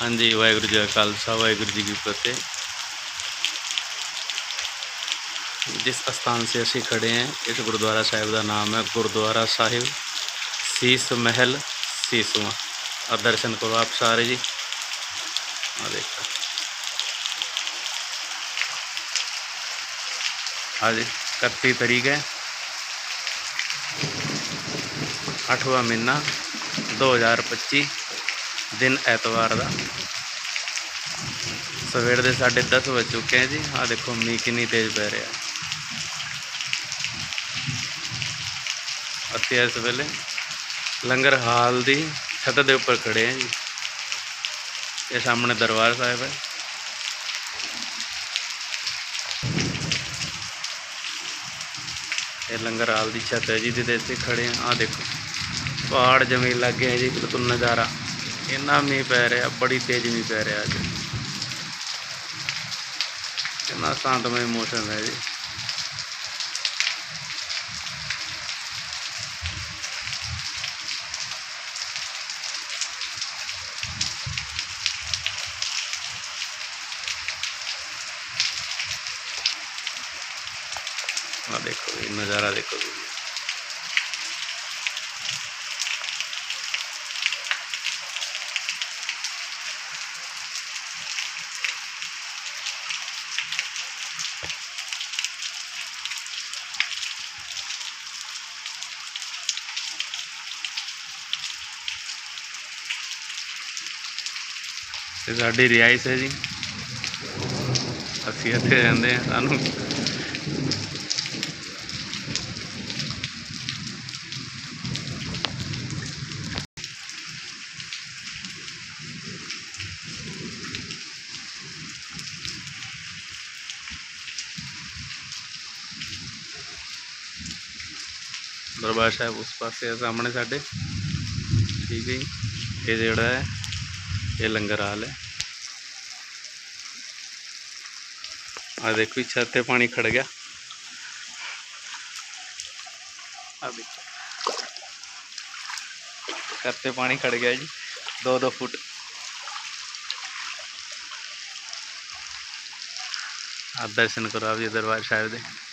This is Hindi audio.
ਹਾਂਜੀ ਵਾਹਿਗੁਰੂ ਜੀ ਕਾ ਖਾਲਸਾ ਵਾਹਿਗੁਰੂ ਜੀ ਕੀ ਫਤਿਹ जिस स्थान से ਅਸੀਂ ਖੜੇ हैं इस गुरुद्वारा साहिब ਦਾ ਨਾਮ ਹੈ ਗੁਰਦੁਆਰਾ ਸਾਹਿਬ ਸੀਸ ਮਹਿਲ ਸੀਸਵਾ ਆ ਦਰਸ਼ਨ ਕਰੋ ਆਪ ਸਾਰੇ ਜੀ ਆ ਦੇਖੋ आज इकतीस तारीख है अठवा महीना 2025 ਦਿਨ ਐਤਵਾਰ ਦਾ। ਸਵੇਰ ਦੇ 10:30 ਵਜ ਚੁੱਕੇ ਹੈ ਜੀ। ਆ ਦੇਖੋ, ਮੀਂਹ ਕਿੰਨੀ ਤੇਜ਼ ਪੈ ਰਿਹਾ। ਅਸੀਂ ਇਸ ਵੇਲੇ ਲੰਗਰ ਹਾਲ ਦੀ ਛੱਤ ਦੇ ਉੱਪਰ ਖੜੇ ਹਾਂ ਜੀ। ਇਹ ਸਾਹਮਣੇ ਦਰਬਾਰ ਸਾਹਿਬ ਹੈ। ਇਹ ਲੰਗਰ ਹਾਲ ਦੀ ਛੱਤ ਹੈ ਜੀ, ਜਿਹਦੇ ਇੱਥੇ ਖੜੇ ਆ। ਆ ਦੇਖੋ, ਪਹਾੜ ਜ਼ਮੀਨ ਲੱਗੇ ਹੈ ਜੀ, ਬਿਲਕੁਲ ਨਜ਼ਾਰਾ। इन्ना मीं पै रहा बड़ी तेज मीं पै रहा अज इतना शांतमय मौसम है जी देखो ये नज़ारा देखो ਤੇ ਸਾਡੀ ਰਿਹਾਇਸ਼ ਹੈ ਜੀ। ਅਸੀਂ ਇੱਥੇ ਰਹਿੰਦੇ ਹਾਂ, ਸਾਨੂੰ ਦਰਬਾਰ ਸਾਹਿਬ ਉਸ ਪਾਸੇ ਆ, ਸਾਹਮਣੇ ਸਾਡੇ। ਠੀਕ ਹੈ ਜੀ। ਇਹ ਜਿਹੜਾ ਹੈ ये लंगर हाल है। आ देखो छत पे पानी खड़ गया। अभी छत पे पानी खड़ गया जी, दो दो फुट। आप दर्शन करो, आप ये दरबार साहब देखें